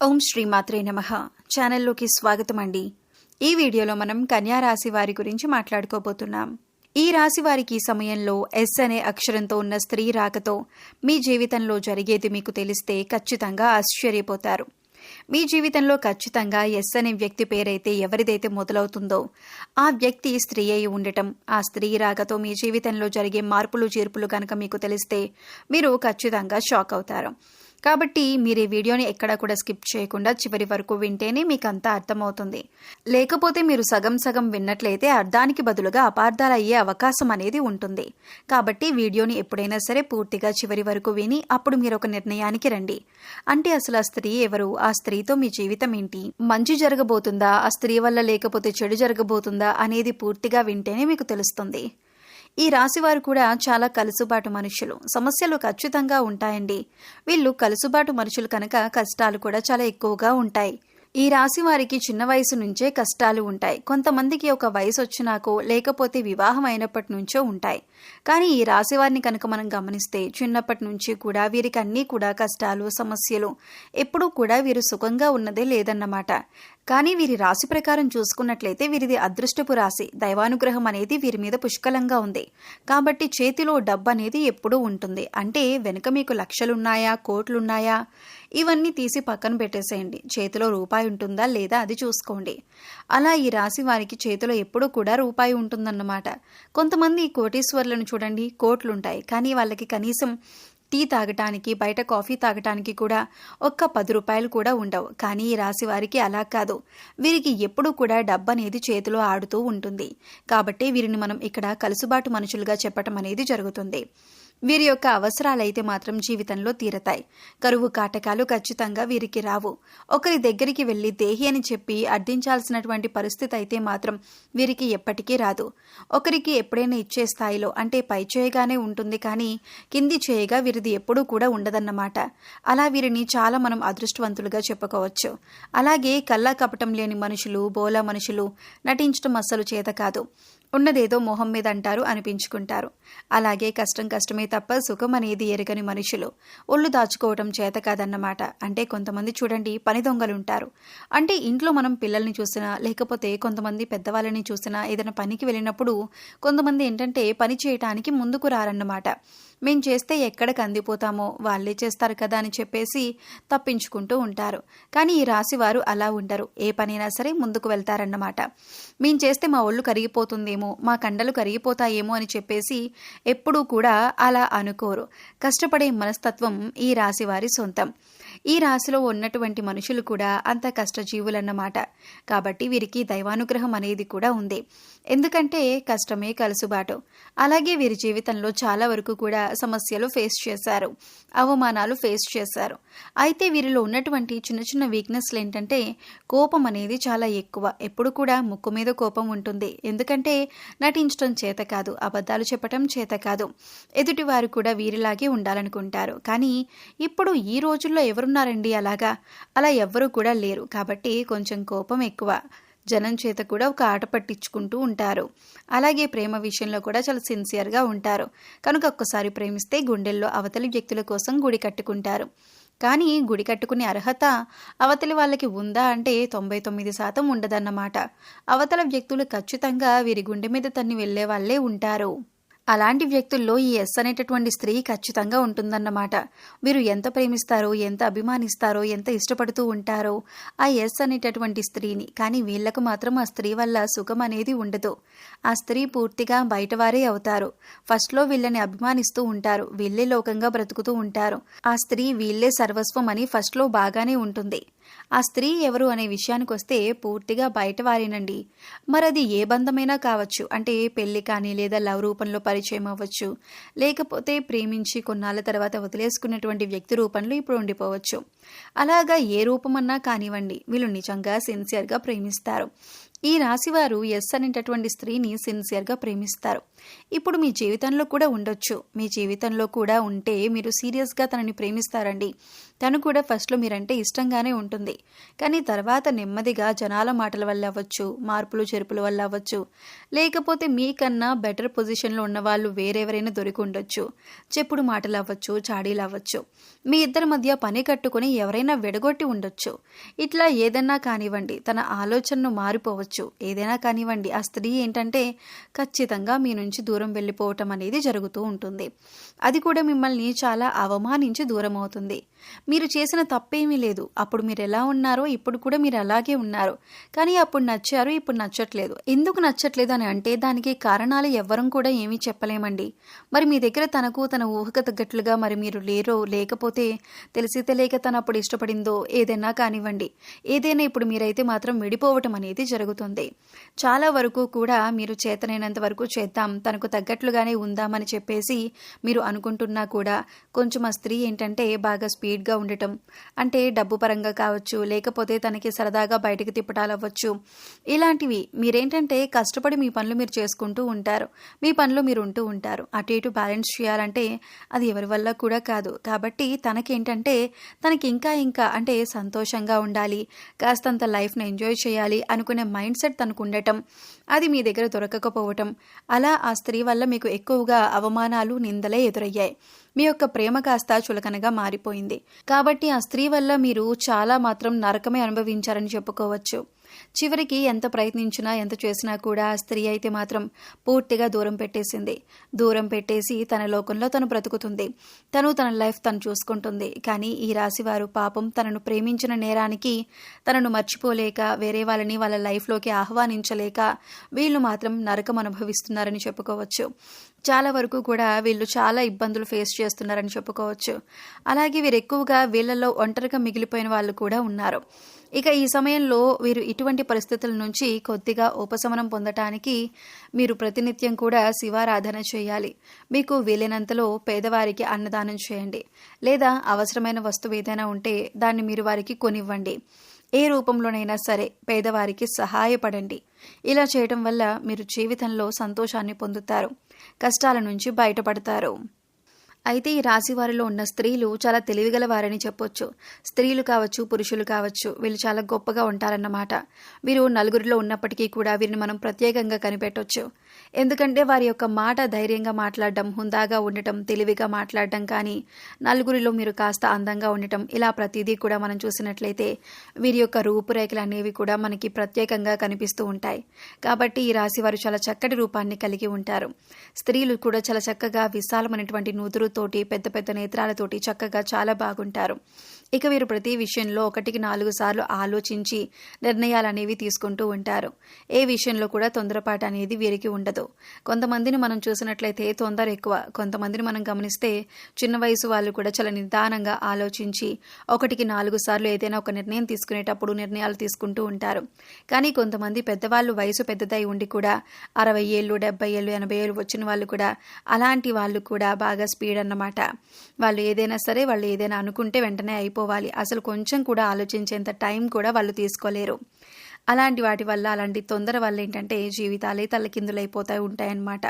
ఓం శ్రీ మాత్రే నమ. ఛానల్లోకి స్వాగతం అండి ఈ వీడియోలో మనం కన్యా రాశి వారి గురించి మాట్లాడుకోబోతున్నాం. ఈ రాశి వారికి ఈ సమయంలో ఎస్ అనే అక్షరంతో ఉన్న స్త్రీ రాకతో మీ జీవితంలో జరిగేది మీకు తెలిస్తే ఖచ్చితంగా ఆశ్చర్యపోతారు. మీ జీవితంలో ఖచ్చితంగా ఎస్ అనే వ్యక్తి పేరైతే ఎవరిదైతే మొదలవుతుందో ఆ వ్యక్తి స్త్రీ అయి ఉండటం ఆ స్త్రీ రాకతో మీ జీవితంలో జరిగే మార్పులు చేర్పులు కనుక మీకు తెలిస్తే మీరు ఖచ్చితంగా షాక్ అవుతారు. కాబట్టి మీరు ఈ వీడియోని ఎక్కడా కూడా స్కిప్ చేయకుండా చివరి వరకు వింటేనే మీకు అంతా అర్థమవుతుంది. లేకపోతే మీరు సగం సగం విన్నట్లయితే అర్థానికి బదులుగా అపార్థాలు అయ్యే అవకాశం అనేది ఉంటుంది. కాబట్టి వీడియోని ఎప్పుడైనా సరే పూర్తిగా చివరి వరకు విని అప్పుడు మీరు ఒక నిర్ణయానికి రండి. అంటే అసలు ఆ స్త్రీ ఎవరు? ఆ స్త్రీతో మీ జీవితం ఏంటి? మంచి జరగబోతుందా? ఆ స్త్రీ వల్ల లేకపోతే చెడు జరగబోతుందా? అనేది పూర్తిగా వింటేనే మీకు తెలుస్తుంది. ఈ రాశివారు కూడా చాలా కలుసుబాటు మనుషులు. సమస్యలు ఖచ్చితంగా ఉంటాయండి. వీళ్ళు కలుసుబాటు మనుషులు కనుక కష్టాలు కూడా చాలా ఎక్కువగా ఉంటాయి. ఈ రాశి వారికి చిన్న వయసు నుంచే కష్టాలు ఉంటాయి. కొంతమందికి ఒక వయసు వచ్చినాకో లేకపోతే వివాహం అయినప్పటి నుంచో ఉంటాయి. కానీ ఈ రాశి వారిని కనుక మనం గమనిస్తే చిన్నప్పటి నుంచి కూడా వీరికి అన్నీ కూడా కష్టాలు సమస్యలు ఎప్పుడూ కూడా వీరు సుఖంగా ఉన్నదే లేదన్నమాట. కానీ వీరి రాశి ప్రకారం చూసుకున్నట్లయితే వీరిది అదృష్టపు రాశి. దైవానుగ్రహం అనేది వీరి మీద పుష్కలంగా ఉంది. కాబట్టి చేతిలో డబ్బు అనేది ఎప్పుడూ ఉంటుంది. అంటే వెనుక మీకు లక్షలున్నాయా కోట్లున్నాయా? ఇవన్నీ తీసి పక్కన పెట్టేసేయండి. చేతిలో రూపాయి ఉంటుందా లేదా అది చూసుకోండి. అలా ఈ రాశి వారికి చేతిలో ఎప్పుడూ కూడా రూపాయి ఉంటుందన్నమాట. కొంతమంది కోటీశ్వర్లను చూడండి కోట్లుంటాయి. కానీ వాళ్ళకి కనీసం టీ తాగటానికి బయట కాఫీ తాగటానికి కూడా ఒక్క పది రూపాయలు కూడా ఉండవు. కానీ ఈ రాశి వారికి అలా కాదు. వీరికి ఎప్పుడూ కూడా డబ్బు అనేది చేతిలో ఆడుతూ ఉంటుంది. కాబట్టి వీరిని మనం ఇక్కడ కలుసుబాటు మనుషులుగా చెప్పటం అనేది జరుగుతుంది. వీరి యొక్క అవసరాలైతే మాత్రం జీవితంలో తీరతాయి. కరువు కాటకాలు ఖచ్చితంగా వీరికి రావు. ఒకరి దగ్గరికి వెళ్ళి దేహి అని చెప్పి అర్థించాల్సినటువంటి పరిస్థితి అయితే మాత్రం వీరికి ఎప్పటికీ రాదు. ఒకరికి ఎప్పుడైనా ఇచ్చే స్థాయిలో అంటే పై చేయగానే ఉంటుంది కానీ కింది చేయగా వీరిది ఎప్పుడూ కూడా ఉండదన్నమాట. అలా వీరిని చాలా మనం అదృష్టవంతులుగా చెప్పుకోవచ్చు. అలాగే కల్లా కపటం లేని మనుషులు బోలా మనుషులు నటించడం అస్సలు చేత కాదు. ఉన్నదేదో మొహం మీద అంటారు అనిపించుకుంటారు. అలాగే కష్టం కష్టమే తప్ప సుఖం అనేది ఎరగని మనుషులు. ఒళ్ళు దాచుకోవటం చేత కాదన్నమాట. అంటే కొంతమంది చూడండి పని దొంగలుంటారు. అంటే ఇంట్లో మనం పిల్లల్ని చూసినా లేకపోతే కొంతమంది పెద్దవాళ్ళని చూసినా ఏదైనా పనికి వెళ్ళినప్పుడు కొంతమంది ఏంటంటే పని చేయటానికి ముందుకు రారన్నమాట. మేం చేస్తే ఎక్కడ కందిపోతామో వాళ్ళే చేస్తారు కదా అని చెప్పేసి తప్పించుకుంటూ ఉంటారు. కానీ ఈ రాశి వారు అలా ఉండరు. ఏ పనైనా సరే ముందుకు వెళ్తారన్నమాట. మేం చేస్తే మా ఒళ్ళు కరిగిపోతుందేమో మా కండలు కరిగిపోతాయేమో అని చెప్పేసి ఎప్పుడూ కూడా అలా అనుకోరు. కష్టపడే మనస్తత్వం ఈ రాశి వారి సొంతం. ఈ రాశిలో ఉన్నటువంటి మనుషులు కూడా అంత కష్టజీవులన్నమాట. కాబట్టి వీరికి దైవానుగ్రహం అనేది కూడా ఉంది. ఎందుకంటే కష్టమే కలుసుబాటు. అలాగే వీరి జీవితంలో చాలా వరకు కూడా సమస్యలు ఫేస్ చేశారు. అవమానాలు ఫేస్ చేశారు. అయితే వీరిలో ఉన్నటువంటి చిన్న చిన్న వీక్నెస్లు ఏంటంటే కోపం అనేది చాలా ఎక్కువ. ఎప్పుడు కూడా ముక్కు మీద కోపం ఉంటుంది. ఎందుకంటే నటించడం చేత కాదు అబద్ధాలు చెప్పటం చేత కాదు. ఎదుటివారు కూడా వీరిలాగే ఉండాలనుకుంటారు. కానీ ఇప్పుడు ఈ రోజుల్లో ఉన్నారండి అలాగా. అలా ఎవ్వరూ కూడా లేరు. కాబట్టి కొంచెం కోపం ఎక్కువ. జనం చేత కూడా ఒక ఆట పట్టించుకుంటూ ఉంటారు. అలాగే ప్రేమ విషయంలో కూడా చాలా సిన్సియర్గా ఉంటారు. కనుక ఒక్కసారి ప్రేమిస్తే గుండెల్లో అవతలి వ్యక్తుల కోసం గుడి కట్టుకుంటారు. కానీ గుడి కట్టుకునే అర్హత అవతలి వాళ్ళకి ఉందా అంటే తొంభై తొమ్మిది శాతం ఉండదన్నమాట. అవతల వ్యక్తులు ఖచ్చితంగా వీరి గుండె మీద తన్ని వెళ్ళే వాళ్ళే ఉంటారు. అలాంటి వ్యక్తుల్లో ఈ ఎస్ అనేటటువంటి స్త్రీ ఖచ్చితంగా ఉంటుందన్నమాట. వీరు ఎంత ప్రేమిస్తారో ఎంత అభిమానిస్తారో ఎంత ఇష్టపడుతూ ఉంటారో ఆ ఎస్ అనేటటువంటి స్త్రీని. కానీ వీళ్ళకు మాత్రం ఆ స్త్రీ వల్ల సుఖం అనేది ఉండదు. ఆ స్త్రీ పూర్తిగా బయటవారే అవుతారు. ఫస్ట్లో వీళ్ళని అభిమానిస్తూ ఉంటారు. వీళ్ళే లోకంగా బ్రతుకుతూ ఉంటారు. ఆ స్త్రీ వీళ్ళే సర్వస్వం అని ఫస్ట్లో బాగానే ఉంటుంది. ఆ స్త్రీ ఎవరు అనే విషయానికి వస్తే పూర్తిగా బయటవారేనండి. మరి అది ఏ బంధమైనా కావచ్చు అంటే పెళ్ళి కానీ లేదా లవ్ రూపంలో పరిచయం అవ్వచ్చు. లేకపోతే ప్రేమించి కొన్నాళ్ళ తర్వాత వదిలేసుకున్నటువంటి వ్యక్తి రూపంలో ఇప్పుడు ఉండిపోవచ్చు. అలాగా ఏ రూపమన్నా కానివ్వండి వీళ్ళు నిజంగా సిన్సియర్గా ప్రేమిస్తారు. ఈ రాశివారు ఎస్ అనేటటువంటి స్త్రీని సిన్సియర్గా ప్రేమిస్తారు. ఇప్పుడు మీ జీవితంలో కూడా ఉండొచ్చు. మీ జీవితంలో కూడా ఉంటే మీరు సీరియస్గా తనని ప్రేమిస్తారండి. తను కూడా ఫస్ట్లో మీరంటే ఇష్టంగానే ఉంటుంది. కానీ తర్వాత నెమ్మదిగా జనాల మాటల వల్ల అవ్వచ్చు మార్పులు చెరుపుల వల్ల అవ్వచ్చు. లేకపోతే మీకన్నా బెటర్ పొజిషన్లో ఉన్న వాళ్ళు వేరెవరైనా దొరికి ఉండొచ్చు. చెప్పుడు మాటలు అవ్వచ్చు చాడీలు అవ్వచ్చు. మీ ఇద్దరి మధ్య పని కట్టుకొని ఎవరైనా విడగొట్టి ఉండొచ్చు. ఇట్లా ఏదన్నా కానివ్వండి తన ఆలోచనను మారిపోవచ్చు. ఏదైనా కానివ్వండి ఆ స్త్రీ ఏంటంటే ఖచ్చితంగా మీ నుంచి దూరం వెళ్ళిపోవటం అనేది జరుగుతూ ఉంటుంది. అది కూడా మిమ్మల్ని చాలా అవమానించి దూరం అవుతుంది. మీరు చేసిన తప్పేమీ లేదు. అప్పుడు మీరు ఎలా ఉన్నారో ఇప్పుడు కూడా మీరు అలాగే ఉన్నారు. కానీ అప్పుడు నచ్చారు ఇప్పుడు నచ్చట్లేదు. ఎందుకు నచ్చట్లేదు అని అంటే దానికి కారణాలు ఎవ్వరం కూడా ఏమీ చెప్పలేమండి. మరి మీ దగ్గర తనకు తన ఊహకు తగ్గట్లుగా మరి మీరు లేరో లేకపోతే తెలిసి తెలియక తను అప్పుడు ఇష్టపడిందో ఏదైనా కానివ్వండి. ఏదైనా ఇప్పుడు మీరైతే మాత్రం విడిపోవటం అనేది జరుగుతుంది. చాలా వరకు కూడా మీరు చేతనైనంత వరకు చేద్దాం తనకు తగ్గట్లుగానే ఉందామని చెప్పేసి మీరు అనుకుంటున్నా కూడా కొంచెం ఆ స్త్రీ ఏంటంటే బాగా స్పీడ్గా ఉండటం. అంటే డబ్బు పరంగా కావచ్చు లేకపోతే తనకి సరదాగా బయటకు తిప్పటాలు అవ్వచ్చు. ఇలాంటివి మీరేంటంటే కష్టపడి మీ పనులు మీరు చేసుకుంటూ ఉంటారు. మీ పనులు మీరు ఉంటూ ఉంటారు. అటు ఇటు బ్యాలెన్స్ చేయాలంటే అది ఎవరి వల్ల కూడా కాదు. కాబట్టి తనకేంటంటే తనకి ఇంకా ఇంకా అంటే సంతోషంగా ఉండాలి. కాస్తంత లైఫ్ని ఎంజాయ్ చేయాలి అనుకునే మైండ్ సెట్ తనకు ఉండటం అది మీ దగ్గర దొరకకపోవటం అలా ఆ స్త్రీ వల్ల మీకు ఎక్కువగా అవమానాలు నిందలే ఎదురయ్యాయి. మీ యొక్క ప్రేమ కాస్త చులకనగా మారిపోయింది. కాబట్టి ఆ స్త్రీ వల్ల మీరు చాలా మాత్రం నరకమే అనుభవించారని చెప్పుకోవచ్చు. చివరికి ఎంత ప్రయత్నించినా ఎంత చేసినా కూడా ఆ స్త్రీ అయితే మాత్రం పూర్తిగా దూరం పెట్టేసింది. దూరం పెట్టేసి తన లోకంలో తను బ్రతుకుతుంది. తను తన లైఫ్ తను చూసుకుంటుంది. కానీ ఈ రాశివారు పాపం తనను ప్రేమించిన నేరానికి తనను మర్చిపోలేక వేరే వాళ్ళని వాళ్ళ లైఫ్లోకి ఆహ్వానించలేక వీళ్ళు మాత్రం నరకం అనుభవిస్తున్నారని చెప్పుకోవచ్చు. చాలా వరకు కూడా వీళ్ళు చాలా ఇబ్బందులు ఫేస్ చేస్తున్నారని చెప్పుకోవచ్చు. అలాగే వీరు ఎక్కువగా వీళ్ళల్లో ఒంటరిగా మిగిలిపోయిన వాళ్ళు కూడా ఉన్నారు. ఇక ఈ సమయంలో వీరు ఇటువంటి పరిస్థితుల నుంచి కొద్దిగా ఉపశమనం పొందటానికి మీరు ప్రతినిత్యం కూడా శివారాధన చేయాలి. మీకు వీలైనంతలో పేదవారికి అన్నదానం చేయండి. లేదా అవసరమైన వస్తువు ఏదైనా ఉంటే దాన్ని మీరు వారికి కొనివ్వండి. ఏ రూపంలోనైనా సరే పేదవారికి సహాయపడండి. ఇలా చేయటం వల్ల మీరు జీవితంలో సంతోషాన్ని పొందుతారు. కష్టాల నుంచి బయటపడతారు. అయితే ఈ రాశి వారిలో ఉన్న స్త్రీలు చాలా తెలివిగల వారని చెప్పొచ్చు. స్త్రీలు కావచ్చు పురుషులు కావచ్చు వీళ్ళు చాలా గొప్పగా ఉంటారన్నమాట. వీరు నలుగురిలో ఉన్నప్పటికీ కూడా వీరిని మనం ప్రత్యేకంగా కనిపెట్టొచ్చు. ఎందుకంటే వారి యొక్క మాట ధైర్యంగా మాట్లాడడం హుందాగా ఉండటం తెలివిగా మాట్లాడటం కానీ నలుగురిలో మీరు కాస్త అందంగా ఉండటం ఇలా ప్రతిదీ కూడా మనం చూసినట్లయితే వీరి యొక్క రూపురేఖలు అనేవి కూడా మనకి ప్రత్యేకంగా కనిపిస్తూ ఉంటాయి. కాబట్టి ఈ రాశి వారు చాలా చక్కటి రూపాన్ని కలిగి ఉంటారు. స్త్రీలు కూడా చాలా చక్కగా విశాలమైనటువంటి కళ్ళతోటి పెద్ద పెద్ద నేత్రాలతోటి చక్కగా చాలా బాగుంటారు. ఇక వీరు ప్రతి విషయంలో ఒకటికి నాలుగు సార్లు ఆలోచించి నిర్ణయాలు అనేవి తీసుకుంటూ ఉంటారు. ఏ విషయంలో కూడా తొందరపాటు అనేది వీరికి ఉండదు. కొంతమందిని మనం చూసినట్లయితే తొందర ఎక్కువ. కొంతమందిని మనం గమనిస్తే చిన్న వయసు వాళ్ళు కూడా చాలా నిదానంగా ఆలోచించి ఒకటికి నాలుగు సార్లు ఏదైనా ఒక నిర్ణయం తీసుకునేటప్పుడు నిర్ణయాలు తీసుకుంటూ ఉంటారు. కానీ కొంతమంది పెద్దవాళ్ళు వయసు పెద్దదై ఉండి కూడా అరవై ఏళ్ళు డెబ్బై ఏళ్ళు ఎనభై ఏళ్ళు వచ్చిన వాళ్ళు కూడా అలాంటి వాళ్ళు కూడా బాగా స్పీడ్ అన్నమాట. వాళ్ళు ఏదైనా సరే వాళ్ళు ఏదైనా అనుకుంటే వెంటనే అయిపోవాలి అసలు కొంచెం కూడా ఆలోచించేంత టైం కూడా వాళ్ళు తీసుకోలేరు. అలాంటి వాటి వల్ల అలాంటి తొందర వల్ల ఏంటంటే జీవితాలే తల్లకిందులైపోతాయి ఉంటాయన్నమాట.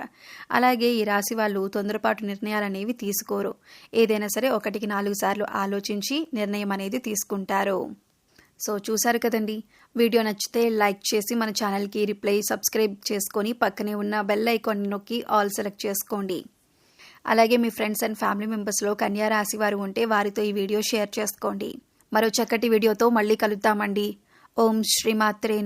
అలాగే ఈ రాశి వాళ్ళు తొందరపాటు నిర్ణయాలు అనేవి తీసుకోరు. ఏదైనా సరే ఒకటికి నాలుగు సార్లు ఆలోచించి నిర్ణయం అనేది తీసుకుంటారు. సో చూసారు కదండి? వీడియో నచ్చితే లైక్ చేసి మన ఛానల్కి రిప్లై సబ్స్క్రైబ్ చేసుకొని పక్కనే ఉన్న బెల్ ఐకాన్ నొక్కి ఆల్ సెలెక్ట్ చేసుకోండి. అలాగే మీ ఫ్రెండ్స్ అండ్ ఫ్యామిలీ మెంబర్స్లో కన్యా రాశి వారు ఉంటే వారితో ఈ వీడియో షేర్ చేసుకోండి. మరో చక్కటి వీడియోతో మళ్ళీ కలుద్దామండి. ఓం శ్రీమాత్రే